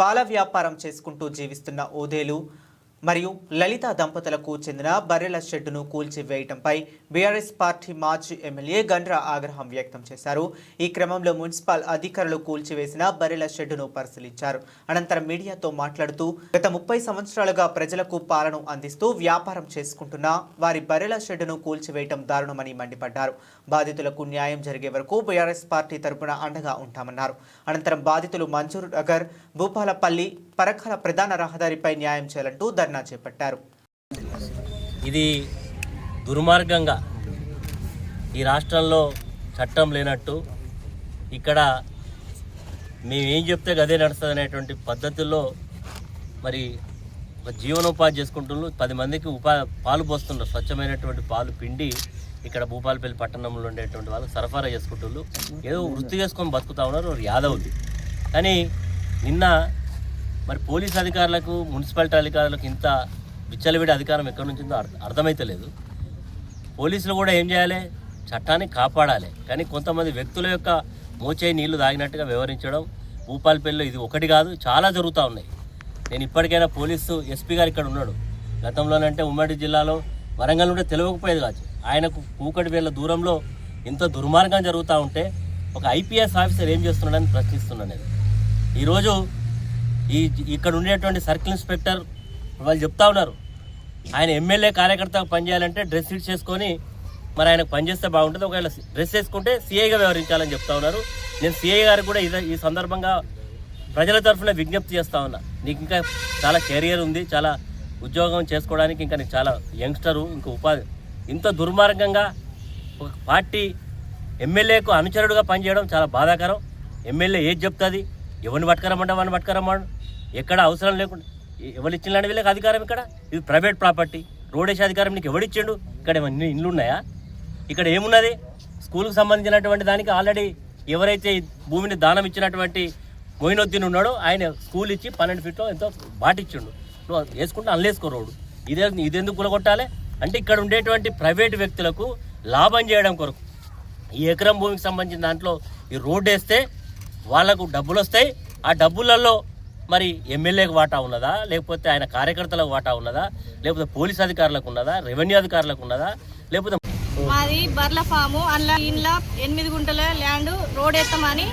పాల వ్యాపారం చేసుకుంటూ జీవిస్తున్న ఓదేలు మరియు లలిత దంపతులకు చెందిన బర్రెల షెడ్డును కూల్చివేయటంపై బీఆర్ఎస్ పార్టీ మాజీ ఎమ్మెల్యే గండ్ర ఆగ్రహం వ్యక్తం చేశారు. ఈ క్రమంలో మున్సిపల్ అధికారులు కూల్చివేసిన బర్రెల షెడ్డును పరిశీలించారు. అనంతరం మీడియాతో మాట్లాడుతూ గత ముప్పై సంవత్సరాలుగా ప్రజలకు పాలను అందిస్తూ వ్యాపారం చేసుకుంటున్న వారి బర్రెల షెడ్డును కూల్చివేయటం దారుణమని మండిపడ్డారు. బాధితులకు న్యాయం జరిగే వరకు బీఆర్ఎస్ పార్టీ తరపున అండగా ఉంటామన్నారు. అనంతరం బాధితులు మంజూర్ నగర్ భూపాలపల్లి పరకాల ప్రధాన రహదారిపై న్యాయం చేయాలంటూ ధర్నా చేపట్టారు. ఇది దుర్మార్గంగా ఈ రాష్ట్రంలో చట్టం లేనట్టు ఇక్కడ మేము ఏం చెప్తే గదే నడుస్తుంది అనేటువంటి పద్ధతుల్లో మరి జీవనోపాధి చేసుకుంటున్నారు. పది మందికి ఉపా పాలు పోస్తున్నారు. స్వచ్ఛమైనటువంటి పాలు పిండి ఇక్కడ భూపాలపల్లి పట్టణంలో ఉండేటువంటి వాళ్ళు సరఫరా చేసుకుంటున్నారు. ఏదో వృత్తి చేసుకొని బతుకుతా ఉన్నారు. వారు యాదవులు. కానీ నిన్న మరి పోలీస్ అధికారులకు మున్సిపాలిటీ అధికారులకు ఇంత విచ్చలవిడి అధికారం ఎక్కడి నుంచి ఉందో అర్థ- అర్థమైతలేదు పోలీసులు కూడా ఏం చేయాలి? చట్టాన్ని కాపాడాలి. కానీ కొంతమంది వ్యక్తుల యొక్క మోచేయి నీళ్ళు తాగినట్టుగా వ్యవహరించడం భూపాలపల్లిలో ఇది ఒకటి కాదు చాలా జరుగుతూ ఉన్నాయి. నేను ఇప్పటికైనా పోలీసు ఎస్పీ గారు ఇక్కడ ఉన్నాడు. గతంలోనంటే ఉమ్మడి జిల్లాలో వరంగల్ నుండి తెలియకపోయేది కాదు. ఆయనకు కూకటి వేల దూరంలో ఇంత దుర్మార్గం జరుగుతూ ఉంటే ఒక ఐపీఎస్ ఆఫీసర్ ఏం చేస్తున్నాడని ప్రశ్నిస్తున్నాను నేను. ఈరోజు ఈ ఇక్కడ ఉండేటువంటి సర్కిల్ ఇన్స్పెక్టర్ వాళ్ళు చెప్తా ఉన్నారు. ఆయన ఎమ్మెల్యే కార్యకర్తగా పనిచేయాలంటే డ్రెస్ ఫిట్ చేసుకొని మరి ఆయనకు పనిచేస్తే బాగుంటుంది. ఒకవేళ డ్రెస్ వేసుకుంటే సీఐగా వ్యవహరించాలని చెప్తా ఉన్నారు. నేను సీఐ గారికి కూడా ఇదే ఈ సందర్భంగా ప్రజల తరఫున విజ్ఞప్తి చేస్తా ఉన్నా. నీకు ఇంకా చాలా కెరియర్ ఉంది చాలా ఉద్యోగం చేసుకోవడానికి ఇంకా నీకు చాలా యంగ్స్టరు ఇంకా ఉపాధి. ఇంత దుర్మార్గంగా ఒక పార్టీ ఎమ్మెల్యేకు అనుచరుడుగా పనిచేయడం చాలా బాధాకరం. ఎమ్మెల్యే ఏది చెప్తుంది? ఎవరిని పట్టుకరమ్మంటే వాడిని పట్టుకరమ్మడు ఎక్కడ అవసరం లేకుండా ఎవరు ఇచ్చిన వీళ్ళకి అధికారం ఇక్కడ? ఇది ప్రైవేట్ ప్రాపర్టీ. రోడ్ వేసే అధికారం నీకు ఎవడిచ్చిండు ఇక్కడ ఏమన్నా ఇండ్లు ఉన్నాయా? ఇక్కడ ఏమున్నది? స్కూల్కి సంబంధించినటువంటి దానికి ఆల్రెడీ ఎవరైతే భూమిని దానం ఇచ్చినటువంటి మొయినొద్దీన్ ఉన్నాడో ఆయన స్కూల్ ఇచ్చి పన్నెండు ఫీట్లో ఎంతో బాటిచ్చిండు నువ్వు వేసుకుంటే అల్లేసుకో రోడ్డు. ఇదే ఇదెందుకు కూలగొట్టాలి? అంటే ఇక్కడ ఉండేటువంటి ప్రైవేట్ వ్యక్తులకు లాభం చేయడం కొరకు. ఈ ఎకరం భూమికి సంబంధించిన దాంట్లో ఈ రోడ్డు వేస్తే వాళ్ళకు డబ్బులు వస్తాయి ఆ డబ్బులలో మరి ఎమ్మెల్యేకి వాటా ఉన్నదా? లేకపోతే ఆయన కార్యకర్తలకు వాటా ఉన్నదా? లేకపోతే పోలీస్ అధికారులకు ఉన్నదా? రెవెన్యూ అధికారులకు ఉన్నదా? లేకపోతే మాది బర్ల ఫాము. అందులో ఇంట్లో ఎనిమిది గుంటల ల్యాండ్ రోడ్ ఎత్తమని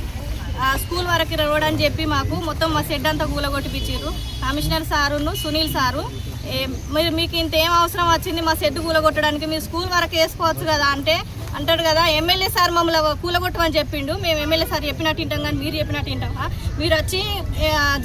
ఆ, స్కూల్ వరకు రోడ్ అని చెప్పి మాకు మొత్తం మా షెడ్ అంతా కూలగొట్టిపించారు కమిషనర్ సారును సునీల్ సారు. మీరు మీకు ఇంత ఏం అవసరం వచ్చింది మా షెడ్ కూలగొట్టడానికి? మీరు స్కూల్ వరకు వేసుకోవచ్చు కదా అంటే అంటాడు కదా ఎమ్మెల్యే సార్ మమ్మల్ని కూలగొట్టమని చెప్పిండు. మేము ఎమ్మెల్యే సార్ చెప్పినట్టు వింటాం కానీ మీరు చెప్పినట్టు వింటామా మీరు వచ్చి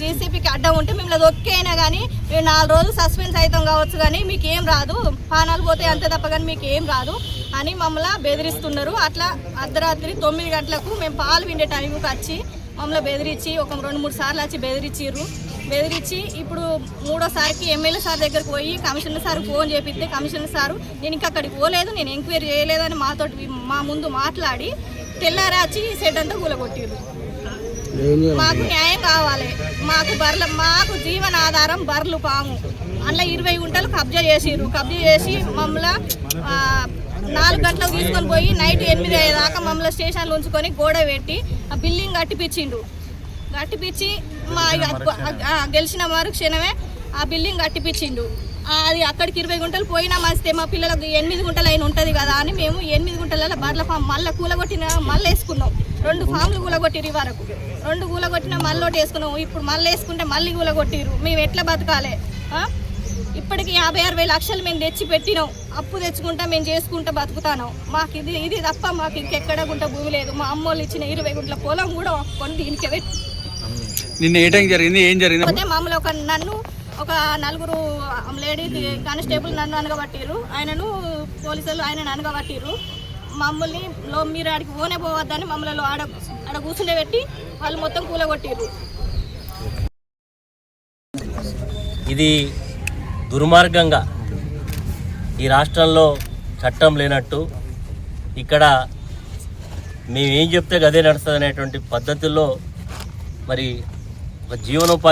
జేసీపీకి అడ్డం ఉంటే మిమ్మల్ని అయినా కానీ మేము నాలుగు రోజులు సస్పెన్స్ అవుతాం కావచ్చు కానీ మీకు ఏం రాదు. పానాలు పోతే అంతే తప్ప కానీ మీకు ఏం రాదు అని మమ్మల్ని బెదిరిస్తున్నారు. అట్లా అర్ధరాత్రి తొమ్మిది గంటలకు మేము పాలు విండే టైంకి వచ్చి మమ్మల్ని బెదిరించి ఒక రెండు మూడు సార్లు వచ్చి బెదిరించారు బెదిరించి ఇప్పుడు మూడోసారికి ఎమ్మెల్యే సార్ దగ్గరకు పోయి కమిషనర్ సార్ ఫోన్ చేపిస్తే కమిషనర్ సారు నేను ఇంకా అక్కడికి పోలేదు నేను ఎంక్వైరీ చేయలేదని మాతోటి మా ముందు మాట్లాడి తెల్లారా వచ్చి సెడ్ అంతా కూలగొట్టిర్రు. మాకు న్యాయం కావాలి. మాకు బర్ల మాకు జీవన ఆధారం బర్లు పాము. అందులో ఇరవై గుంటలు కబ్జా చేసిర్రు. కబ్జా చేసి మమ్మల్ని నాలుగు గంటలకు తీసుకొని పోయి నైట్ ఎనిమిది అయ్యేదాకా మమ్మల్ని స్టేషన్లో ఉంచుకొని గోడ పెట్టి ఆ బిల్డింగ్ కట్టిపించిండు కట్టిపించి మా గెలిచిన మరుక్షణమే. ఆ బిల్డింగ్ కట్టిపించిండు అది అక్కడికి ఇరవై గుంటలు పోయినా మంచిదే మా పిల్లలకు ఎనిమిది గుంటలు అయిన ఉంటుంది కదా అని మేము ఎనిమిది గుంటలలో బర్ల ఫామ్ మళ్ళీ కూలగొట్టిన మళ్ళీ వేసుకున్నాం. రెండు ఫామ్లు కూలగొట్టిరు ఈ వరకు. రెండు కూలగొట్టిన మళ్ళీ ఒకటి వేసుకున్నాం. ఇప్పుడు మళ్ళీ వేసుకుంటే మళ్ళీ కూలగొట్టిరు మేము ఎట్లా బతకాలి? ఇప్పటికి యాభై అరవై లక్షలు మేము తెచ్చి పెట్టినాం. అప్పు తెచ్చుకుంటా మేము చేసుకుంటా బతుకుతాను. మాకు ఇది ఇది తప్ప మాకు ఇంకెక్కడ గుంట భూమి లేదు. మా అమ్మోళ్ళు ఇచ్చిన ఇరవై గుంటల పొలం కూడా కొని దీనికి పెట్టి నిన్న ఏ టైం జరిగింది? ఏం జరిగింది? పోతే మామూలు ఒక నన్ను ఒక నలుగురు లేడీ కానిస్టేబుల్ నన్ను అనగబట్టిరు ఆయనను పోలీసులు ఆయన అనగబట్టిరు మమ్మల్ని లో మీరు ఆడికి పోనే పోవద్దని మమ్మల్ని ఆడ ఆడ కూర్చుండే పెట్టి వాళ్ళు మొత్తం కూలగొట్టిర్రు. ఇది దుర్మార్గంగా ఈ రాష్ట్రంలో చట్టం లేనట్టు ఇక్కడ మేము ఏం చెప్తే గదే నడుస్తుంది అనేటువంటి పద్ధతుల్లో మరి ఒక జీవనోపాధి